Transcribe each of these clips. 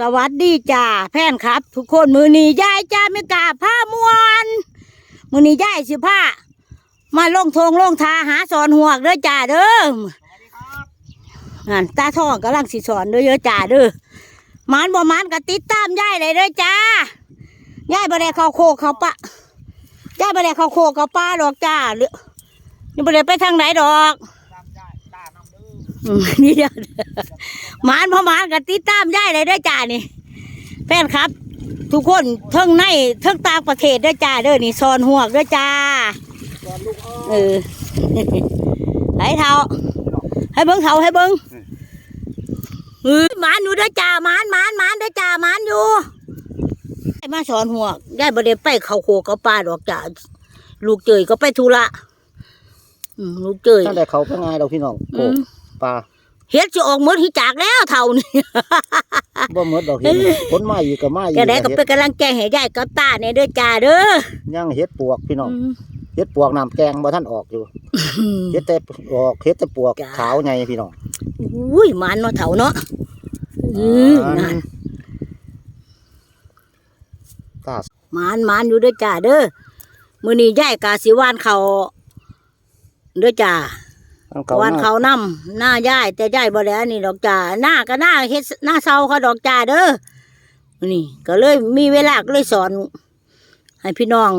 สวัสดีจ้าแฟนครับ ทุกคนมือนี้ยายจ้าไม่กล้าผ้ามวนมือนี้ยายสิผ้ามาลงทงลงทาหาสอนหัวกเด้อจ้าเด้อนั่นตาทองกำลังสิสอนเด้อเด้อจ้าเด้อมานบ่มานก็ติดตามยายเลยเด้อจ้ายายบ่ได้เขาโคกเขาปะยายบ่ได้เขาโคกเขาป้าดอกจ้าหรือนี่บ่ได้ไปทางไหนดอก นี่เดียวหมานพอหมานก็ติดตามยายเลยด้อจ้านี่แฟนครับ ทุกคนเทั้งในเทั้งต่างประเทศด้อจ้าเด้อนี่ซอนหัวกด้อจ้าเออให้เท่าให้เบิ้งเท่าให้เบิ้งเออหมานอยู่ด้อจ้าหมานหมานหมานด้อจ้าหมานอยู่ให้มาสอนหัวได้ประเดี๋ยวไปเขาโคกับป้าดอกจ้าลูกเจยก็ไปธุระลูกเจยตั้งแต่เขาเป็นไงเราพี่น้องโกอืม ปลาเฮ็ดจะออกหมดที่จากแล้วเท่านี้ บ่หมดดอกเห็ดผลไม้อีกก็มาอีกจะได้ก็เป็นกำลังใจให้ยายกับตาเนี่ยเด้อจ้าเด้อยังเห็ดปวกพี่น้องอืมเห็ดปวกน้ำแกงบ่ท่านออกอยู่เห็ดแต่ออกเห็ดแต่ปวกจ้าขาวไงพี่น้องอุ้ยมันเนาะเถ่าเนาะอืมนั่นตามันมันอยู่เด้อจ้าเด้อมื้อนี้ยายกาสิหวานเขาวเด้อจ้าอันเก่า หวานหน้าเขาวนํหน้ายายแต่ยายบ่ได้อันนี้ดอกจ้าหน้าก็หน้าเฮ็ดหน้าเซาเขาดอกจ้าเด้อมื้อนี้ก็เลยมีเวลาก็เลยสอน ให้พี่น้อง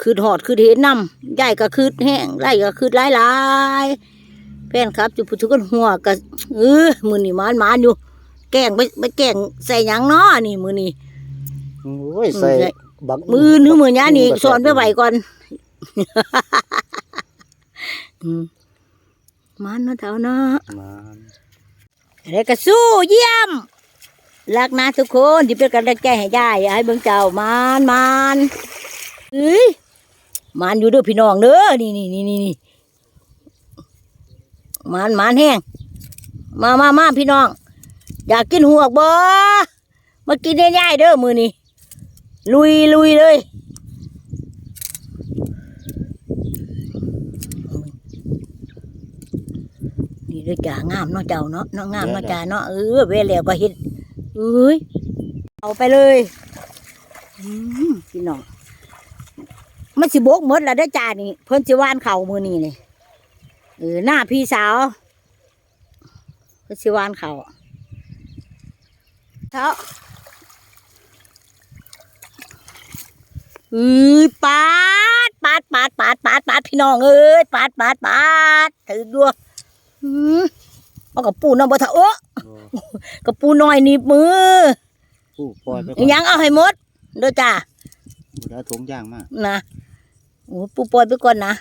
คืดหอดคืดเห็นนำยายก็คืดแห้งไล่ก็คืดหลายๆแฟนครับจุพุทุกคนหัวก็เออมือนี่มานมานอยู่ แกล้งไปไปแกล้งใส่หยังน้อนี่มือนี่โอ้ยใส่อืมใส่บักมือนึกมือนี้นี่สอนไปไหวก่อนอื มมันเนาะเท่าเนาะมาอะไรก็สู้เยี่ยมรักนะทุกคนที่เป็นกำลังใจให้ยายให้เบิ่งเจ้ามานมานเอ้ยมานอยู่เด้วยพี่น้องเด้อนี่นี่นี่นี่นี่มานมานแห้งมามามาพี่น้อง อยากกินหัวกบ่มากินได้ย่ายๆเด้อมือนี่ลุยลุยเลย เด้อจ่างามเนาะเจ้าเนาะเนาะงามเนาะจ่าเนาะเออเวแล้วก็เฮ็ดเอ้ยเอาไปเลยอืมพี่น้องมันสิบกหมดแล้วเด้อจ่านี่เพิ่นสิว่านเข่ามือนี่นี่เออหน้าพี่สาวเพิ่นสิว่านเข่าเท้าอือปาดปาดปาดปาดปาดปาดพี่น้องเอ้ยปาดปาดปาดถือด้วย เอากับปูน้ำบ่เถอะเออกับปูน้อยหนีบมือผู้ปล่อยไปก่อนยังเอาให้หมดเด้อจ้าบ่ได้ถุงย่างมานะโอ้ปูปล่อยไปก่อนนะ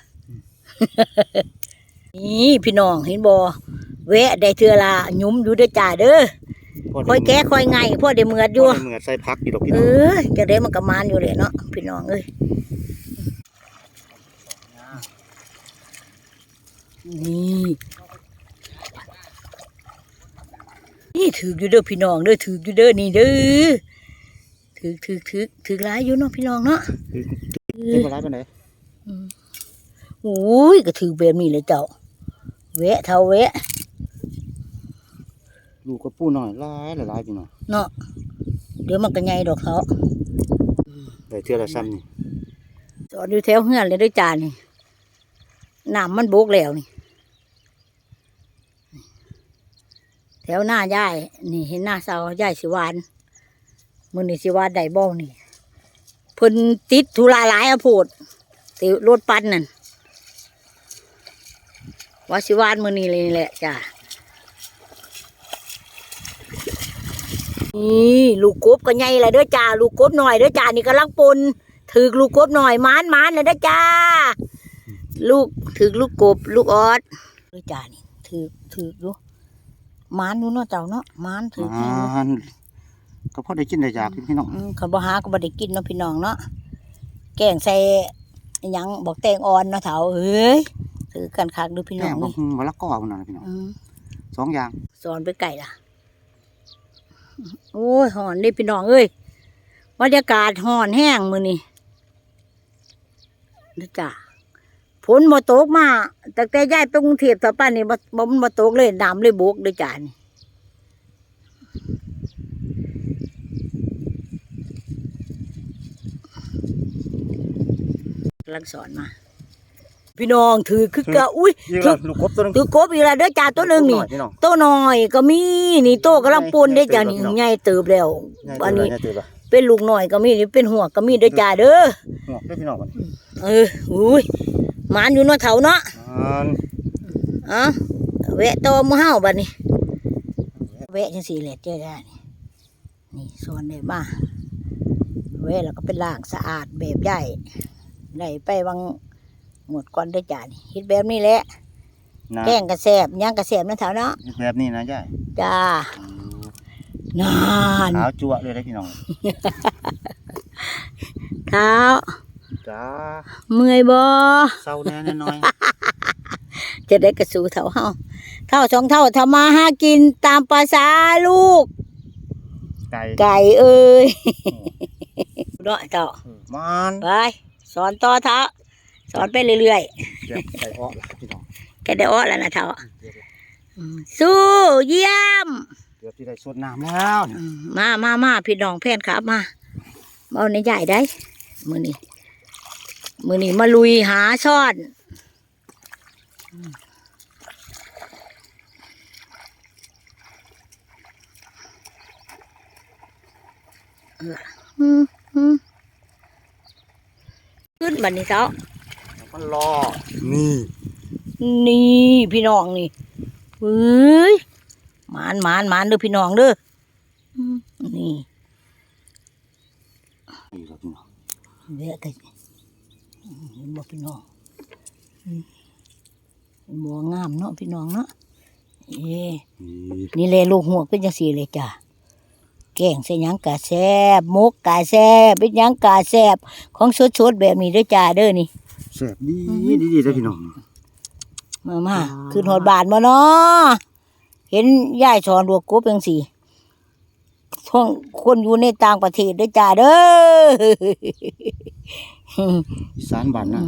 นี่พี่น้องเห็นบ่แวะได้เทือละหยุ้มอยู่เด้อจ้าเด้อค่อยแก้ค่อยไงพ่อได้เมือดอยู่พ่ได้เหมือดใส่พักอยู่ดอกพี่เอน้องอจะได้มันกระมานอยู่เลยเนาะพี่น้องเอ้ยนี่ นี่ถืออยู่เด้อพี่น้องเด้อถืออยู่เด้อนี่เด้อถือถือถือถือร้ายอยู่เนาะพี่น้องเนาะเป็นบ่ร้ายไปานใดโอ้ยก็ถือแบบนี้เลยเจ้าแวะเท่าแวะลูกกับปูน้อยหลายหลายพี่น้องเนาะเดี๋ยวมันก็ใหญ่ดอกเขาได้เทื่อละซ้ำนี่จอดอยู่แถวเฮือนเลยด้วยจานนี่น้ำมันโบกแล้วนี่ แถวหน้ายาย นี่เห็นหน้าเสายายสิวานมือนี่สิวานได้บ่นี่เพิ่นติดธุระหลายอะโพดติรถปั่นนั่นว่าสิวานมือนี่เลยแหละจ้านี่ลูกกบก็ใหญ่เลยเด้อจ้าลูกกบหน่อยเด้อจ้านี่กำลังปนถือลูกกบหน่อยมานมานเลยเด้อจ้า ลูกถือลูกกบ ลูกออดเด้อจ้านี่ถือถือดูห มานอยู่เนาะเจ้าเนาะหมานถือแห้งเนาะมันก็พอได้กินได้อยากพี่น้องอืมคันบ่หาก็บ่ได้กินเนาะพี่น้องเนาะแกงใส่อิหยังบอกแตงอ่อนเนาะเถาเอ้ยถือกันคักดูพี่น้แป้องงบ่นี่ฮึ่มมะละกอพุ่นน่ะพี่น้องอืมสองอย่างสอนไปไก่ล่ะโอ้ยหอนนี่พี่น้องเอ้ยบรรยากาศหอนแห้งมื้อนี้นะจ้ ผลมาตกมาแต่แกย้ายตรงเทีพต่อป้านี่บ่บ่มันมาตกเลยน้ำเลยบกเลยจานลักสอนมา พี่น้องถือคือกะอุ้ยถือกบตัวนึง ถือกบอีกแล้วเด้อจ่าตัวหนึ่งนี่พี่น้โตน่อยก็มีนี่โตกำลังปนได้อจ่านี่ใหญ่เติบแล้วอันนี้เป็นลูกหน่อยก็มีนี่เป็นหัวก็มีเด้อจ่าเด้อ หัวเพื่อนพี่น้องมัน เอออุ้ยหมานอยู่เนาะเถาเนาะอันเอะแวะโตหมู่เฮาบัดนี้แวะจังสี่แหละเจ้าได้นี่นี่ส่วนได้มาแวะแล้วก็เป็นล่างสะอาดแบบใหญ่ได้ไปวังหมดก่อนได้อจ้านี่เฮ็ดแบบนี้แหละนะแกงกระแสบย่างกระแสบนั่นเถาเนาะแบบนี้นะยายจ้านานขาวจั่วเลยได้พี่น้องเท้า จ้าเมื่อยบ่เศร้าแน่น้อยจะได้กระสูเท่าเฮาเท่าสองเท่าทำมาหากินตามภาษาลูก ไก่ไก่เอ้ยเนาะเจ้ามันไปสอนต่อเท้าสอนไปเรื่อยเดี๋ยวไก่อ้อละพี่น้องๆแกได้อ้อแล้วนะเท้าอืมสู้เยี่ยมเดี๋ยวที่ได้สวดน้ำแล้วเนี่ยอืมมามามาพี่น้องแพนครับมามาเอาในใหญ่ได้มือนี้ มือนี้มาลุยหาช่อนอืมอืมขึ้นบันนี้เจ้ามันรอ นี่ นี่พี่น้องนี่เฮ้ยหมานหมานหมานเด้อพี่น้องเด้ออืมนี่นี่ครับพี่น้องเวะกัน เห็นบ่พี่น้องอืมเห็นบ่งามเนาะพี่น้องเนาะเอ้นี่นี่เลยลูกหัวเป็นจังซี่เลยจ้ะแกงใส่หยังกะแซบหมกกะแซบเป็นหยังกะแซบของสดๆแบบนี้เด้อจ้าเด้อนี่แซ่บดีดีดีได้พี่น้องมามาขึ้นหอดบาทมาเนาะเห็นยายสอนลวกกบจังซี่ท่องคนอยู่ในต่างประเทศเด้อจ้าเด้ออี สานบ้านนะ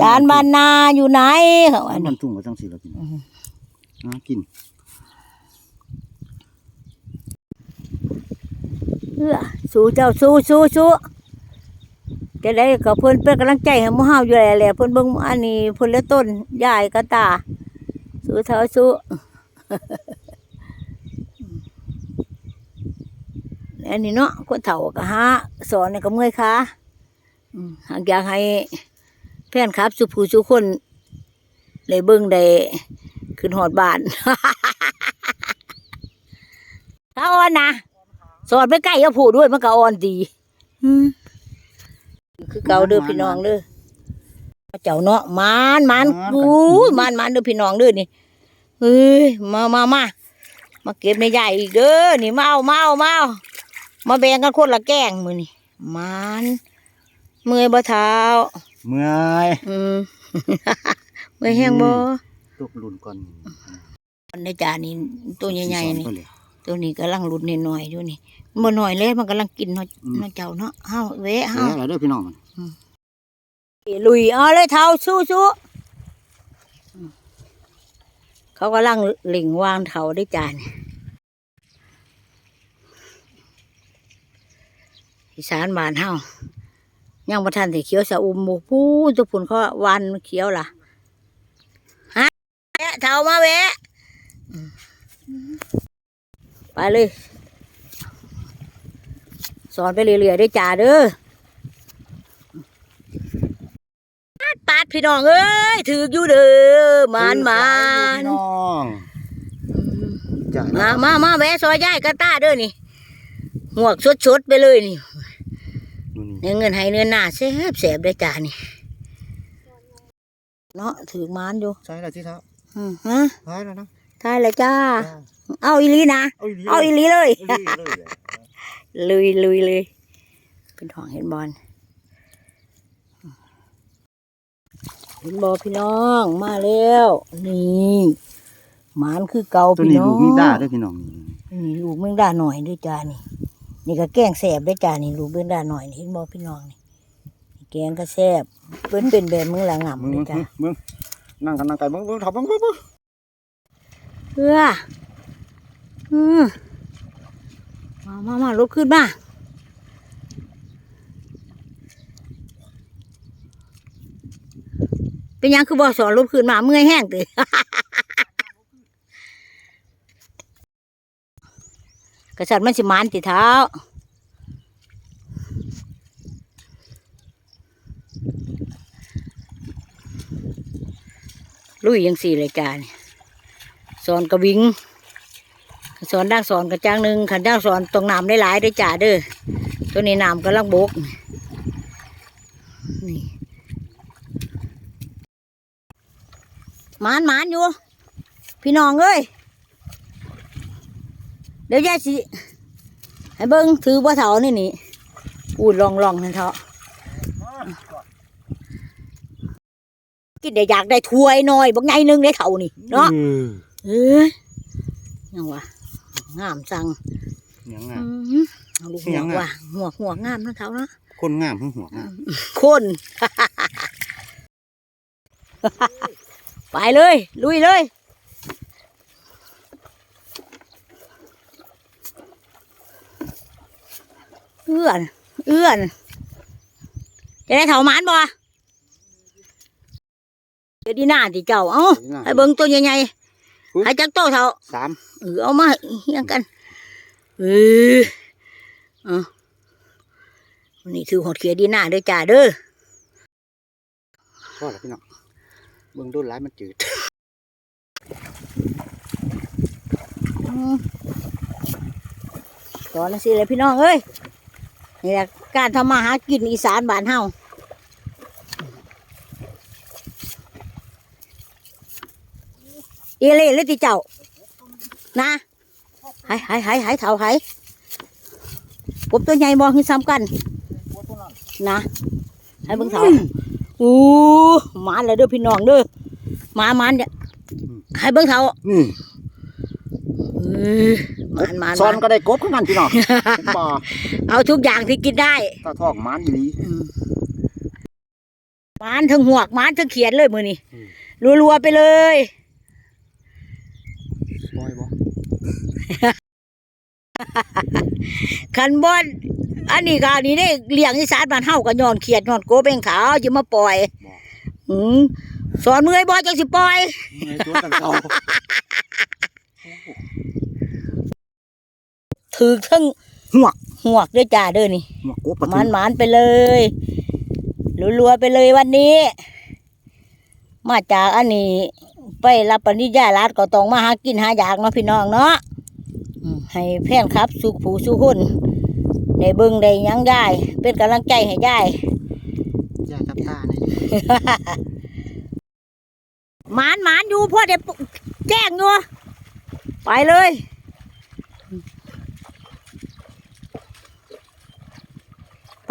จานบานนาอยู่ไหนเขาว่าอันนี่มันทุ่งก็จังสิแล้วพี่น้องน่ากินเอื้อสู้เจ้าสู้สู้สู้จะได้กับเพิ่นเป็นกำลังใจให้หมู่เฮาอยู่แล้วแหละเพิ่นเบิ่งอันนี้เพิ่นละต้นยายก็ตาสู้เถอะสู้อันนี้เนาะคนเฒ่าก็หาสอนนี่ก็เมื่อยขาอืม หากอยากให้แฟนครับสุผู้สุคนได้เบิ่งได้ขึ้นหอดบ้านถ้าอ่อนนะสอนไปใกล้กับผู้ด้วยมันก็อ่อนดีอืมคือเก่าเด้อพี่น้องเด้อเจ้าเนาะมานมานอู้ยมานมานเด้อพี่น้องเด้อนี่เฮ้ยมามามามาเก็บในใหญ่อีกเด้อนี่มาเอามาเอามาเอามาแบ่งกันคนละแกงมือนี่มาน เมื่อยบ่เท้า เมื่อยอืม เมื่อยแห้งบ่ตกลุ่นก่อนอันในจานนี่ตัวใหญ่ๆนี่สอนไปเลยตัวนี้กำลังรุดนิดหน่อยอยู่นี่บ่หน่อยเลยมันกำลังกินเนาะอืมเนาะเจ้าเนาะเฮาเวะเอเฮาอเด้อพี่น้องมันลุยเอาเลยเท้าสู้สู้อืมเขากำลังหลิงวางเถาได้จานอีสานบ้านเฮา ยังบ่ทันสิเขียวสะอุ่มหมูพูทุกผุนเขาวานเขียวล่ะฮะแวะเถามาแวะอืมไปเลยสอนไปเรื่อยๆได้อจ่าเด้อปาดพี่น้องเอ้ยถืออยู่เด้อหมานหมานพี่น้องจ้ะมามามาแวะซอยย่ายกระต้าเด้อนี่หวกสดๆไปเลยนี่ ดูนี่เงินเงินให้เนื้อหน้าแซ่บแสบได้อจ้านี่เนาะถือหมานอยู่ใช่แล้วที่เท้าอืมฮะใช่แล้วนะทายเลยจ้า เอาอีหลีนะเอาอีกเอาอีหลีเลยเอาอีกเลยลุยลุยเลยเป็นทองเห็นบอลเห็นบอพี่น้องมาแล้วนี่หมานคือเก่าตัวพี่นี้น้องลูกมีด้าเด้วยพี่น้องนี่ลูกเมืองด่าหน่อยด้วยจ้านี่ นี่ก็แกงแสบด้วยจ้านี่ลูกเมืองด่าหน่อยนี่เห็นบอพี่น้องนี่นี่แกงก็แสบเป็นเป็นแบบมือละง่ำมึงเลมึยงจ้ามึงนั่งกันนั่งไก่มึงมึงถอดมึงมึงมึงเพื่ออืมมามามาลุกขึ้นมาเป็นหยังคือบ่สอนรูปคืนมาเมื่อยแห้งติ กษัตริย์มันสิมานติเท้าลุยยังสี่รายการสอนกระวิงสอนดังสอนกระจ้างหนึ่งขันดังสอนตรงน้ำได้หลายได้จ่าเด้อตัวนี้น้ำกำลังบกนี่มานมานอยู่ พี่น้องเอ้ย เดี๋ยวยายสิให้เบิ้งถือบ่เถานี่นี่อูดลองลองนั่นเถอะกินได้อยากได้ถ้วยหน่อยบักไงหนึงได้เท่านี่เนาะเอ้ยยังวะงามจังยังไงอืมเอาลูกหัยัวงกอะว่ะหัวกหัวกงามนะเขาเนาะคนงามหัวหัวงามคนไปเลย ลุยเลย เอื้อน เอื้อนจะได้เถาหมานบ่เดี๋ยวดีหน้าที่เจ้า เอ้าให้เบิ่งตัวใหญ่ๆให้จักโตเถาสามเออเอามาเฮียงกัน เออเอาวันนี้ถือหอดเขียดีหน้าเด้อจ้าเด้อพ่อแล้วพี่น้องเบิ่งโดนร้ายมันจืดอืมสอนสิเลยพี่น้องเอ้ย นี่แหละการทำมาหากินอีสานบ้านเฮาเอเล่เลยติเจ้า นะหายหายหายหายเถาหายกบตัวใหญ่มองขึ้นซ้ำกัน นะให้เบิ่งเถาอู้หมาเลยเด้อพี่น้องเด้อหมามันเนี่ยให้เบิ่งเถานี่เออ หมานหมานซ้อนหมานก็ได้กบขึ้นกันพี่น้องผมบ่เอาทุกอย่างที่กินได้ตาทองหมันอีหลีหมานทั้งหวกหมานทั้งเขียนเลยมือนี่อืมรัวๆไปเลยปล่อยบ่คันบอนอันนี้ก็อันนี้ได้เลี้ยงอีสานบ้านเฮาก็ย้อนเขียดย้อนโกบเองขาวจะมาปล่อยอืมสอนมือไอ้บอยจังสิปล่อย ในตัวกันเก่า ถือทั้งหวกหวกด้วยจ้าเด้อนี่หัวกบหมานหมานไปเลยรัวๆไปเลยวันนี้ มาจากอันนี้ ไปรับปริญญารัฐก็ต้องมาหากินหาอยากเนาะพี่น้องเนาะอืมให้แฟนครับ สุขผู้สุขคนได้เบิ่งได้หยังยายเป็นกำลังใจให้ยายยายจับตาในหมานหมานอยู่พ่อเด็กแจ้งอยู่ไปเลย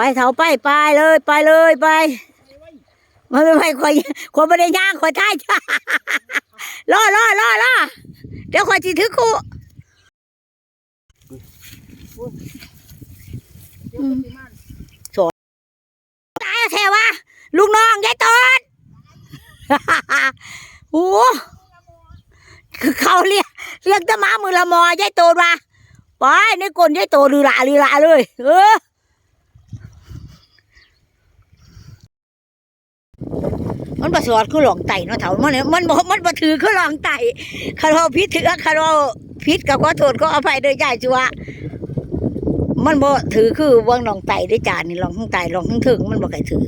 ไปเถาไปไปเลยไปเลยไปไม่ไม่ไม่คอยคนไม่ได้ย่างคอยท้ายล่อล่อล่อล่อเดี๋ยวคอยจีถือคู่ตายแล้วแท้วะลูกน้องยายตอนโอ้คือเขาเรียกเรียกตะมามือละมอยายโตนมาไปในกลนยายโตลือละลือละเลย เออ มันประสอดคือหลองไตเนาะเถามันเนี่ยมันบอกมันบ่ถือคือหลองไตคารอพิษถือคารอพิษกับขอโทษก็อภัยเด้อยายจัวมันบ่ถือคือวางหลองไตได้จานนี่หลองทั้งไตหลองทั้งถึงมันบ่เคยถือ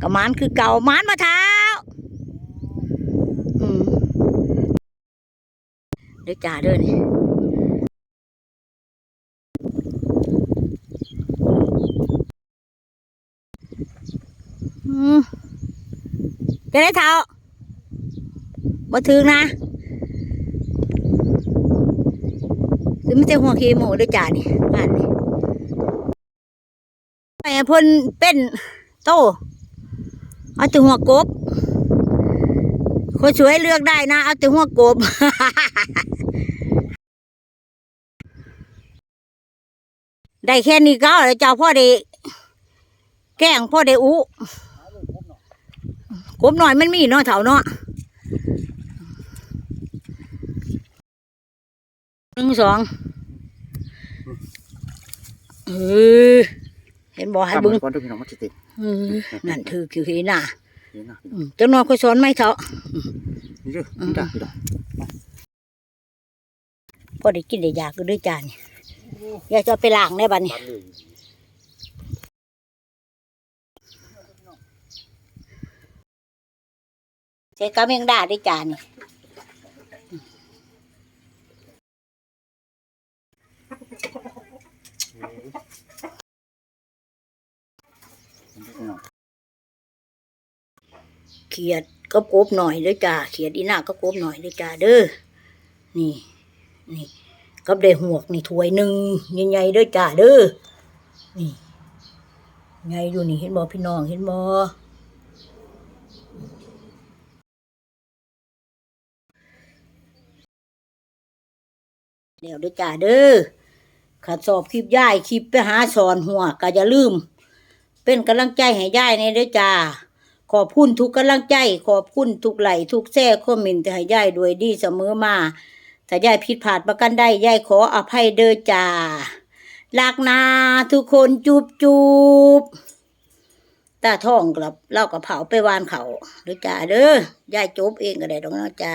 กับมันคือเก่ามันมาเท้าอืมเด้จ่าเด้อนี่อืม จะได้เท่าบ่ถึงนะคือไม่ใช่หัวขี้หมูด้วยจ้านี่งานนี่ไปพ่นเป็นโตเอาแต่หัวกบคนสวยเลือกได้นะ เอาแต่หัวกบได้แค่นี้ก็เล้วเจ้าพ่อได้แกล้งพ่อได้อุ กบหน่อยมันมีเนาะเถาเนาะหนึ่งสองเออเห็นบอกให้ให้เบึเบิ่งงก่อนทุกพี่น้องมันสิติดเออนั่นถือคือเห็นน่ะเห็นนะอืมจังนอนค่อยสอนไหมเถอะนี่เด้อนี่จ้ะนี่จ้ะพอได้กินได้อยากก็ด้วยจานนี่อยากจะเอาไปล้างได้บัดนี้ ปัน เลยใช้กระเมงดาด้วยจานนี่เขียดก็กบหน่อยด้วยจ้าเขียดอีหน้าก็กบหน่อยด้วยจ้าเด้อนี่ นี่กับได้หวกนี่ถ้วยหนึ่งใหญ่ๆด้วยจ้าเด้อนี่ใหญ่ดูนี่เห็นบ่พี่น้องเห็นบ่ เดี๋ยวเด้อจ้าเด้อขัดสอบคลิปย่ายคลิปไปหาสอนหัวก็อย่าลืม เป็นกำลังใจให้ย่ายในเด้อจ้า ขอบคุณทุกกำลังใจ ขอบคุณทุกไหลทุกแซ่คอมเมนต์ให้ย่ายด้วยดีเสมอมาถ้าย่ายผิดพลาดประกันได้ย่ายขออภัยเด้อจ้าลักนาทุกคนจูบจูบตาท่องกลับเล่ากับเผาไปวานเขาเด้อจ้าเด้อย่ายจูบเองก็ได้ดอกเนาะจ้า